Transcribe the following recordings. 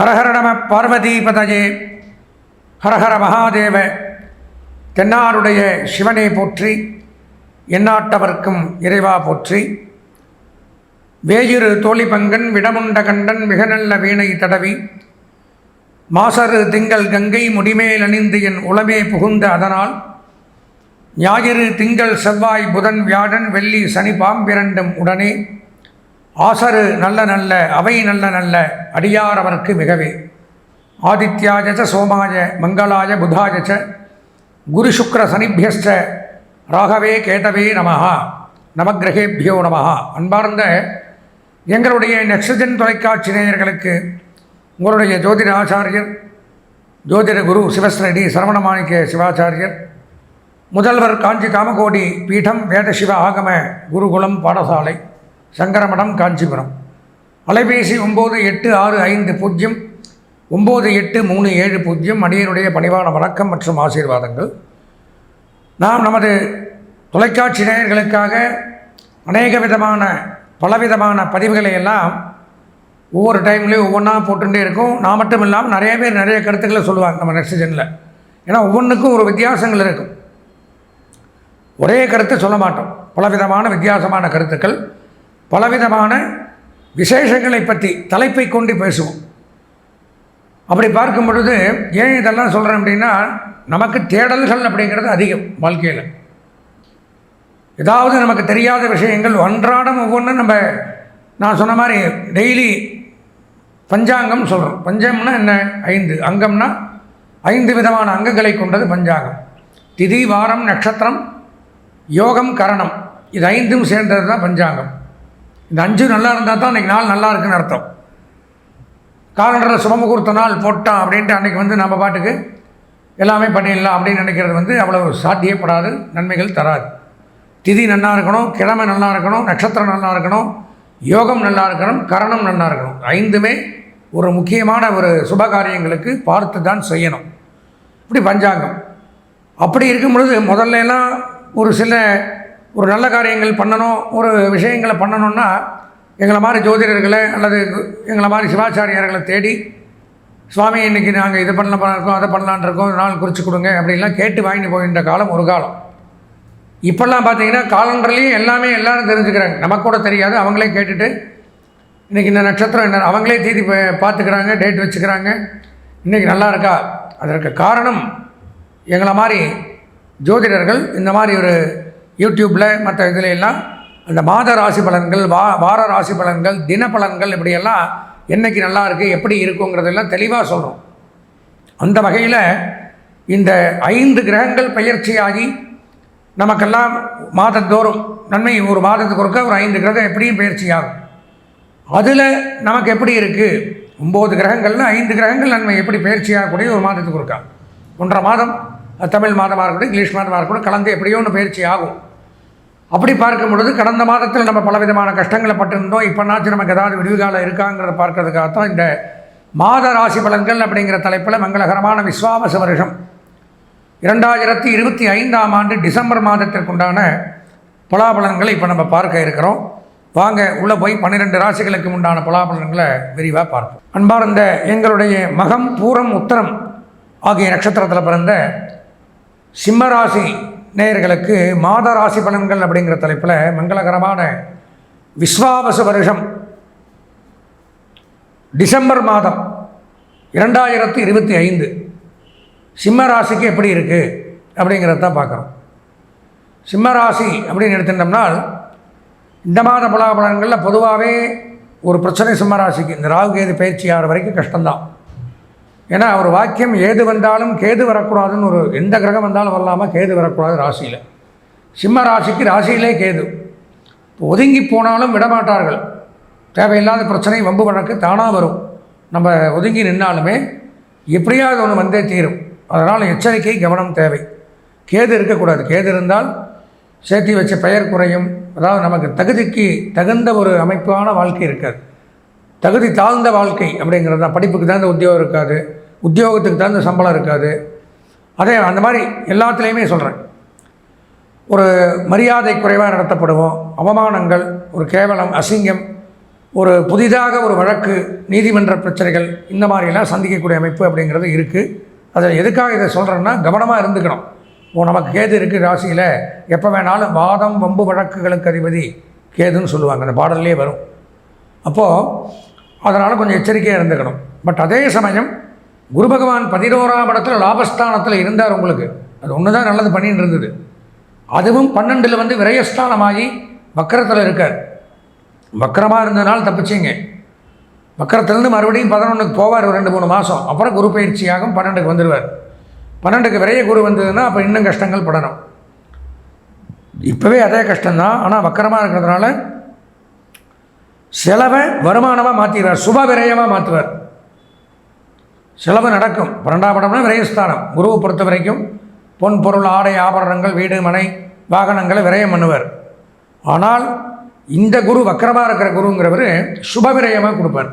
ஹரஹர நம ஹரஹர மகாதேவ தென்னாருடைய சிவனை போற்றி எந்நாட்டவர்க்கும் இறைவா போற்றி. வேயிரு தோழிபங்கன் விடமுண்ட கண்டன் மிக நல்ல வீணை தடவி. மாசரு திங்கள் கங்கை முடிமேல் அணிந்து என் உளமே புகுந்த அதனால். ஞாயிறு திங்கள் செவ்வாய் புதன் வியாழன் வெள்ளி சனி பாம்பிரண்டும் உடனே. ஆசரு நல்ல நல்ல அவை நல்ல நல்ல அடியாரவர்க்கு மிகவே. ஆதித்யாஜ சோமாய மங்களாய புதாய குரு சுக்ர சனிபியஸ்ட ராகவே கேதவே நமஹா நமக்கிரகேபியோ நமஹா. அன்பார்ந்த எங்களுடைய நெக்ஸஜன் தொலைக்காட்சி நேயர்களுக்கு உங்களுடைய ஜோதிட ஆச்சாரியர் ஜோதிட குரு சிவஸ்ரடி சரவணமாணிக்க சிவாச்சாரியர் முதல்வர் காஞ்சி காமகோடி பீடம் வேதசிவ ஆகம குருகுலம் பாடசாலை. சங்கரமடம் காஞ்சிபுரம். அலைபேசி ஒம்பது எட்டு ஆறு ஐந்து பூஜ்ஜியம் ஒம்பது எட்டு மூணு ஏழு பூஜ்ஜியம் அடியனுடைய பணிவான வணக்கம் மற்றும் ஆசீர்வாதங்கள். நாம் நமது தொலைக்காட்சி நேயர்களுக்காக அநேக விதமான பலவிதமான பதிவுகளை எல்லாம் ஒவ்வொரு டைம்லேயும் ஒவ்வொன்றா போட்டுகிட்டே இருக்கும். நான் மட்டும் இல்லாமல் நிறைய பேர் நிறைய கருத்துக்களை சொல்லுவாங்க நம்ம நெக்ஸ்ட் ஏன்னா ஒவ்வொன்றுக்கும் ஒரு வித்தியாசங்கள் இருக்கும். ஒரே கருத்து சொல்ல மாட்டோம். பலவிதமான வித்தியாசமான கருத்துக்கள். பலவிதமான விசேஷங்களை பற்றி தலைப்பை கொண்டு பேசுவோம். அப்படி பார்க்கும் பொழுது ஏன் இதெல்லாம் சொல்கிறேன் அப்படின்னா நமக்கு தேடல்கள் அப்படிங்கிறது அதிகம் வாழ்க்கையில். ஏதாவது நமக்கு தெரியாத விஷயங்கள் அன்றாடம் ஒவ்வொன்றும் நம்ம நான் சொன்ன மாதிரி டெய்லி பஞ்சாங்கம் சொல்கிறோம் பஞ்சம்னா என்ன? ஐந்து. அங்கம்னா ஐந்து விதமான அங்கங்களை கொண்டது பஞ்சாங்கம். திதி வாரம் நட்சத்திரம் யோகம் கரணம். இது ஐந்தும் சேர்ந்தது தான் பஞ்சாங்கம். இந்த அஞ்சு நல்லா இருந்தால் தான் அன்றைக்கி நாள் நல்லா இருக்குன்னு அர்த்தம். காலண்டரில் சுபமுகூர்த்த நாள் போட்டான் அப்படின்ட்டு அன்றைக்கி வந்து நம்ம பாட்டுக்கு எல்லாமே பண்ணிடலாம் அப்படின்னு நினைக்கிறது வந்து அவ்வளோ சாத்தியப்படாது நன்மைகள் தராது. திதி நல்லா இருக்கணும் கிழமை நல்லா இருக்கணும் நட்சத்திரம் நல்லா இருக்கணும் யோகம் நல்லா இருக்கணும் கரணம் நல்லா இருக்கணும். ஐந்துமே ஒரு முக்கியமான ஒரு சுப காரியங்களுக்கு பார்த்து தான் செய்யணும். இப்படி பஞ்சாங்கம். அப்படி இருக்கும் பொழுது முதல்ல எல்லாம் ஒரு சில ஒரு நல்ல காரியங்கள் பண்ணணும் ஒரு விஷயங்களை பண்ணணும்னா எங்களை மாதிரி ஜோதிடர்களை அல்லது எங்களை மாதிரி சிவாச்சாரியார்களை தேடி சுவாமி இன்றைக்கி நாங்கள் இது பண்ண இருக்கோம் அதை பண்ணலான் இருக்கோம் நாள் குறித்து கொடுங்க அப்படின்லாம் கேட்டு வாங்கிட்டு போகின்ற காலம் ஒரு காலம். இப்போல்லாம் பார்த்தீங்கன்னா காலண்டர்லேயும் எல்லாமே எல்லோரும் தெரிஞ்சுக்கிறாங்க. நமக்கு கூட தெரியாது அவங்களே கேட்டுட்டு இன்றைக்கி இந்த நட்சத்திரம் என்ன? அவங்களே தீதி பார்த்துக்கிறாங்க டேட் வச்சுக்கிறாங்க. இன்றைக்கி நல்லா இருக்கா? அதற்கு காரணம் எங்களை மாதிரி ஜோதிடர்கள் இந்த மாதிரி ஒரு யூடியூப்பில் மற்ற இதில் எல்லாம் அந்த மாத ராசி பலன்கள் வா வார ராசி பலன்கள் தின பலன்கள் இப்படியெல்லாம் என்றைக்கு நல்லா இருக்குது எப்படி இருக்குங்கிறதெல்லாம் தெளிவாக சொல்கிறோம் அந்த வகையில் இந்த ஐந்து கிரகங்கள் பயிற்சியாகி நமக்கெல்லாம் மாதந்தோறும் நன்மை ஒரு மாதத்துக்கு ஒருக்க ஒரு ஐந்து கிரகம் எப்படியும் பயிற்சியாகும். அதில் நமக்கு எப்படி இருக்குது ஒம்பது கிரகங்கள்னு ஐந்து கிரகங்கள் நன்மை எப்படி பயிற்சியாகக்கூடிய ஒரு மாதத்துக்கு ஒருக்கா. ஒன்றரை மாதம் தமிழ் மாதமாக இருக்கட்டும் இங்கிலீஷ் மாதமாக இருக்கட்டும் கலந்து எப்படியோ ஒன்று பயிற்சி ஆகும் அப்படி பார்க்கும் பொழுது கடந்த மாதத்தில் நம்ம பலவிதமான கஷ்டங்களை பட்டிருந்தோம். இப்போனாச்சும் நமக்கு ஏதாவது விடுவிகாலம் இருக்காங்கிறத பார்க்கறதுக்காகத்தான் இந்த மாத ராசி பலன்கள் அப்படிங்கிற தலைப்பில் மங்களகரமான விஸ்வாமச வருஷம். இரண்டாயிரத்தி இருபத்தி ஐந்தாம் ஆண்டு டிசம்பர் மாதத்திற்குண்டான பலாபலன்களை இப்போ நம்ம பார்க்க இருக்கிறோம். வாங்க உள்ளே போய் பன்னிரெண்டு ராசிகளுக்கு உண்டான பலாபலன்களை விரிவாக பார்ப்போம். அன்பார்ந்த எங்களுடைய மகம் பூரம் உத்தரம் ஆகிய நட்சத்திரத்தில் பிறந்த சிம்மராசி நேயர்களுக்கு மாத ராசி பலன்கள் அப்படிங்கிற தலைப்பில் மங்களகரமான விஸ்வாவச வருஷம். டிசம்பர் மாதம் இரண்டாயிரத்தி இருபத்தி ஐந்து. சிம்ம ராசிக்கு எப்படி இருக்குது அப்படிங்கிறத தான் பார்க்குறோம். சிம்ம ராசி அப்படின்னு எடுத்துட்டோம்னால் இந்த மாத பலாபலன்களில் பொதுவாகவே ஒரு பிரச்சனை சிம்ம ராசிக்கு. இந்த ராகு கேது பயிற்சி ஆகிற வரைக்கும் கஷ்டம்தான். ஏன்னா அவர் வாக்கியம் ஏது வந்தாலும் கேது வரக்கூடாதுன்னு ஒரு எந்த கிரகம் வந்தாலும் வரலாமா? கேது வரக்கூடாது ராசியில். சிம்ம ராசிக்கு ராசியிலே கேது. ஒதுங்கி போனாலும் விடமாட்டார்கள். தேவையில்லாத பிரச்சனை வம்பு வழக்கு தானாக வரும். நம்ம ஒதுங்கி நின்னாலுமே எப்படியாவது ஒன்று வந்தே தீரும். அதனால் எச்சரிக்கை கவனம் தேவை. கேது இருக்கக்கூடாது. கேது இருந்தால் சேர்த்தி வச்ச பெயர் குறையும். அதாவது நமக்கு தகுதிக்கு தகுந்த ஒரு அமைப்பான வாழ்க்கை இருக்காது. தகுதி தாழ்ந்த வாழ்க்கை அப்படிங்கிறது தான். படிப்புக்கு தகுந்த உத்தியோகம் இருக்காது. உத்தியோகத்துக்கு தகுந்த சம்பளம் இருக்காது. அதே அந்த மாதிரி எல்லாத்துலேயுமே சொல்கிறேன் ஒரு மரியாதை குறைவாக நடத்தப்படுவோம். அவமானங்கள் ஒரு கேவலம் அசிங்கம் ஒரு புதிதாக ஒரு வழக்கு நீதிமன்ற பிரச்சனைகள் இந்த மாதிரிலாம் சந்திக்கக்கூடிய அமைப்பு அப்படிங்கிறது இருக்குது அதில் எதுக்காக இதை சொல்கிறேன்னா கவனமாக இருந்துக்கணும். ஓ நமக்கு கேது இருக்குது ராசியில். எப்போ வேணாலும் வாதம் வம்பு வழக்குகளுக்கு அதிபதி கேதுன்னு சொல்லுவாங்க. அந்த பாடல்லே வரும். அப்போது அதனால் கொஞ்சம் எச்சரிக்கையாக இருந்துக்கணும். பட் அதே சமயம் குரு பகவான் பதினோராம் இடத்துல லாபஸ்தானத்தில் இருந்தார் உங்களுக்கு. அது ஒன்று தான் நல்லது பண்ணிட்டு இருந்தது. அதுவும் பன்னெண்டில் வந்து விரயஸ்தானமாகி வக்கரத்தில் இருக்கார். வக்கரமாக இருந்ததுனால தப்பிச்சிங்க. வக்கரத்துலேருந்து மறுபடியும் பதினொன்றுக்கு போவார் ஒரு ரெண்டு மூணு மாதம் அப்புறம் குரு பயிற்சியாகும் பன்னெண்டுக்கு வந்துடுவார் பன்னெண்டுக்கு விரைய குரு வந்ததுன்னா அப்போ இன்னும் கஷ்டங்கள் படணும். இப்போவே அதே கஷ்டம்தான். ஆனால் வக்கரமாக இருக்கிறதுனால செலவை வருமானமாக மாற்றிடுவார் சுப விரயமாக மாற்றுவார் செலவு நடக்கும். பன்னெண்டாம் இடம்னா விரயஸ்தானம். குருவை பொறுத்த வரைக்கும் பொன் பொருள் ஆடை ஆபரணங்கள் வீடு மனை வாகனங்களை விரயம் பண்ணுவார். ஆனால் இந்த குரு வக்கரமாக இருக்கிற குருங்கிறவர் சுப விரயமாக கொடுப்பார்.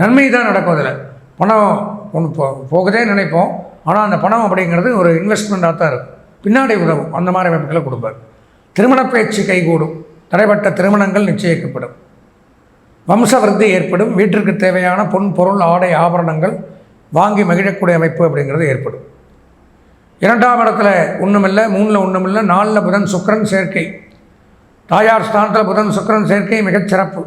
நன்மை தான் நடக்கும் அதில். பணம் ஒன்று போ போகுதே நினைப்போம். ஆனால் அந்த பணம் அப்படிங்கிறது ஒரு இன்வெஸ்ட்மெண்ட்டாக தான் இருக்கும். பின்னாடி உதவும். அந்த மாதிரி அமைப்புகளை கொடுப்பார். திருமண பேச்சு கைகூடும். தடைப்பட்ட திருமணங்கள் நிச்சயிக்கப்படும். வம்சவருத்தி ஏற்படும். வீட்டிற்கு தேவையான பொன் பொருள் ஆடை ஆபரணங்கள் வாங்கி மகிழக்கூடிய அமைப்பு அப்படிங்கிறது ஏற்படும். இரண்டாம் இடத்துல ஒன்றுமில்லை மூணில் ஒன்றுமில்லை நாலில் புதன் சுக்கரன் சேர்க்கை. தாயார் ஸ்தானத்தில் புதன் சுக்கரன் சேர்க்கை மிகச் சிறப்பு.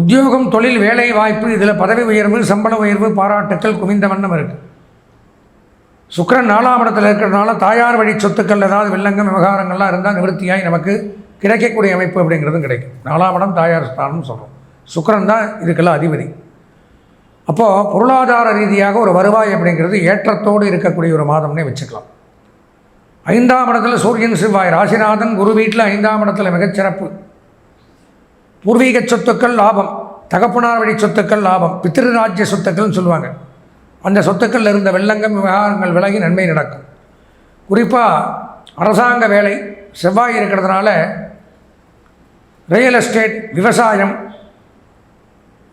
உத்தியோகம் தொழில் வேலை வாய்ப்பு இதில் பதவி உயர்வு சம்பள உயர்வு பாராட்டுக்கள் குவிந்த வண்ணம் இருக்குது சுக்கரன் நாலாம் இடத்துல இருக்கிறதுனால தாயார் வழி சொத்துக்கள் ஏதாவது வில்லங்கம் விவகாரங்கள்லாம் இருந்தால் நிவர்த்தியாகி நமக்கு கிடைக்கக்கூடிய அமைப்பு அப்படிங்கிறதும் கிடைக்கும். நாலாம் இடம் தாயார் ஸ்தானம்னு சொல்கிறோம் சுக்கரன் தான் இதுக்கெல்லாம் அதிபதி. அப்போது பொருளாதார ரீதியாக ஒரு வருவாய் அப்படிங்கிறது ஏற்றத்தோடு இருக்கக்கூடிய ஒரு மாதம்னே வச்சுக்கலாம். ஐந்தாம் இடத்துல சூரியன் செவ்வாய் ராசிநாதன் குரு வீட்டில் ஐந்தாம் இடத்துல மிகச்சிறப்பு. பூர்வீக சொத்துக்கள் லாபம் தகப்பனார் வழி சொத்துக்கள் லாபம் பித்திருராஜ்ய சொத்துக்கள்னு சொல்லுவாங்க. அந்த சொத்துக்கள் இருந்த வெள்ளங்கம் விவகாரங்கள் விலகி நன்மை நடக்கும். குறிப்பாக அரசாங்க வேலை செவ்வாய் இருக்கிறதுனால ரியல் எஸ்டேட் விவசாயம்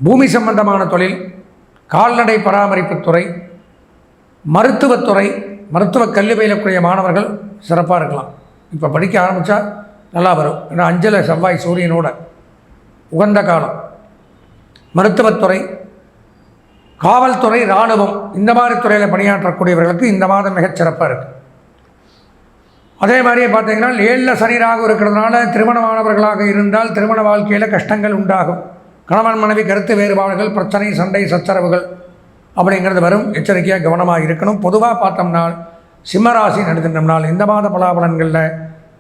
பூமி சம்பந்தமான தொழில் கால்நடை பராமரிப்புத்துறை மருத்துவத்துறை மருத்துவ கல்வி பயிலக்கூடிய மாணவர்கள் சிறப்பாக இருக்கலாம். இப்போ படிக்க ஆரம்பித்தா நல்லா வரும். ஏன்னா அஞ்சல செவ்வாய் சூரியனோட உகந்த காலம். மருத்துவத்துறை காவல்துறை இராணுவம் இந்த மாதிரி துறையில் பணியாற்றக்கூடியவர்களுக்கு இந்த மாதம் மிகச் சிறப்பாக இருக்குது அதே மாதிரியே பார்த்தீங்கன்னா ஏழில் சனிராக இருக்கிறதுனால திருமணமானவர்களாக இருந்தால் திருமண வாழ்க்கையில் கஷ்டங்கள் உண்டாகும். கணவன் மனைவி கருத்து வேறுபாடுகள் பிரச்சனை சண்டை சச்சரவுகள் அப்படிங்கிறது வரும். எச்சரிக்கையாக கவனமாக இருக்கணும். பொதுவாக பார்த்தோம்னா சிம்மராசி நடத்தினோம்னால் இந்த மாத பலாபலன்களில்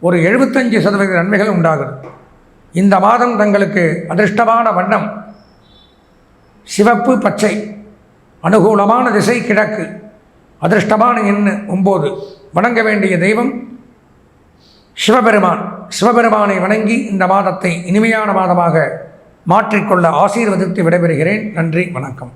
ஒரு எழுபத்தஞ்சு சதவீத நன்மைகள் உண்டாகுது. இந்த மாதம் தங்களுக்கு அதிர்ஷ்டமான வண்ணம் சிவப்பு பச்சை அனுகூலமான திசை கிழக்கு அதிர்ஷ்டமான எண்ணு ஒம்போது. வணங்க வேண்டிய தெய்வம் சிவபெருமான். சிவபெருமானை வணங்கி இந்த மாதத்தை இனிமையான மாதமாக மாற்றிக்கொள்ள ஆசீர்வதித்து விடைபெறுகிறேன். நன்றி வணக்கம்.